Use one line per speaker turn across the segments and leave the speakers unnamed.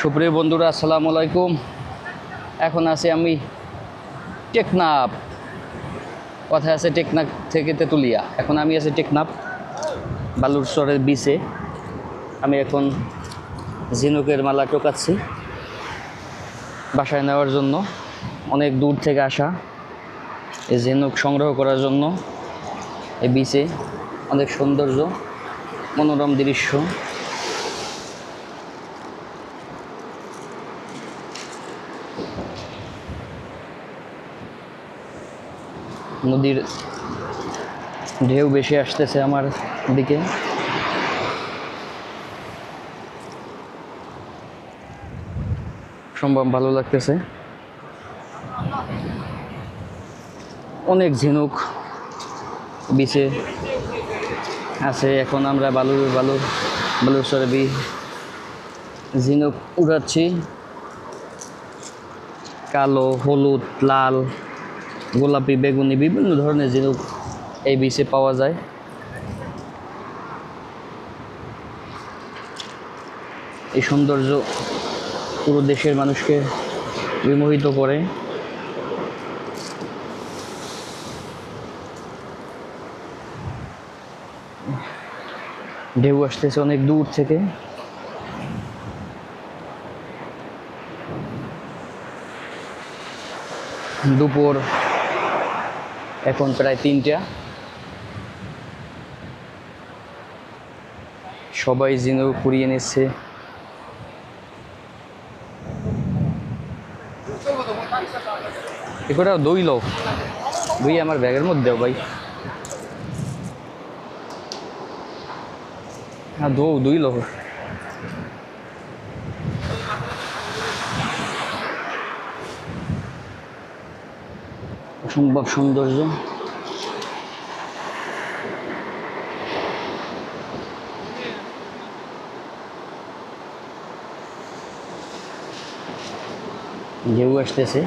সুপ্রিয় বন্ধুরা, আসসালামু আলাইকুম। এখন আছি আমি টেকনাফ। কথায় আছে টেকনাফ থেকে তেঁতুলিয়া। এখন আমি আছি টেকনাফ বালুরচরের বিচে আমি এখন ঝিনুকের মালা টোকাচ্ছি বাসায় নেওয়ার জন্য। অনেক দূর থেকে আসা এই ঝিনুক সংগ্রহ করার জন্য এই বিচে অনেক সৌন্দর্য, মনোরম দৃশ্য। নদীর ঢেউ বেশি আসতেছে আমার দিকে। সম্ভব ভালো লাগতেছে। অনেক ঝিনুক বিচে আছে। এখন আমরা বালুর বালুর বালুর সরে বি ঝিনুক উড়াচ্ছি। কালো, হলুদ, লাল, গোলাপি, বেগুনি, বিভিন্ন ধরনের ঝিনুক এই বিচে পাওয়া যায়। এই সৌন্দর্য পুরো দেশের মানুষকে বিমোহিত করে। ঢেউ আসতেছে অনেক দূর থেকে। দুপুর এখন প্রায় তিনটা। সবাই জিনো কুড়িয়ে নিচ্ছে। এগুলো দই লো দই আমার ব্যাগের মধ্যে, ভাই। হ্যাঁ দৌ দুই লো অসম্ভব সৌন্দর্য। ঢেউ আসতেছে।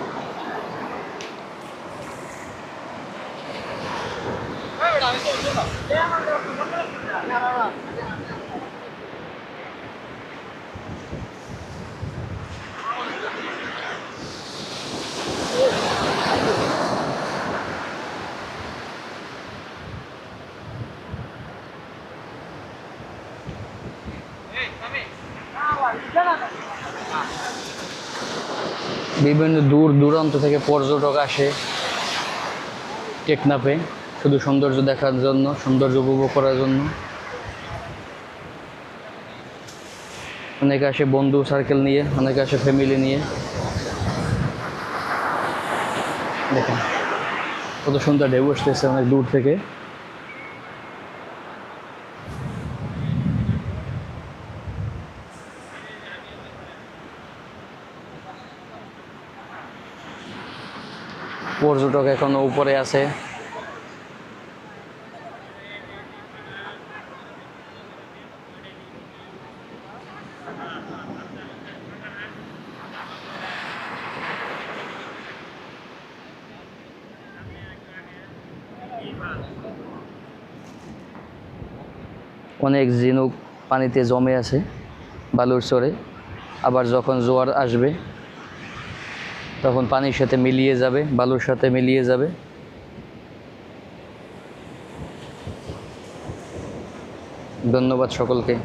বিভিন্ন দূর দূরান্ত থেকে পর্যটক আসে টেকনাফে, শুধু সৌন্দর্য দেখার জন্য, সৌন্দর্য উপভোগ করার জন্য। অনেকে আসে বন্ধু সার্কেল নিয়ে, অনেকে আসে ফ্যামিলি নিয়ে। দেখেন, কত সুন্দর ঢেউ আসতেছে অনেক দূর থেকে। পর্যটক এখনও উপরে আছে। অনেক ঝিনুক পানিতে জমে আছে, বালুর চরে। আবার যখন জোয়ার আসবে তখন পানির সাথে মিলিয়ে যাবে বালুর সাথে মিলিয়ে যাবে। ধন্যবাদ সকলকে।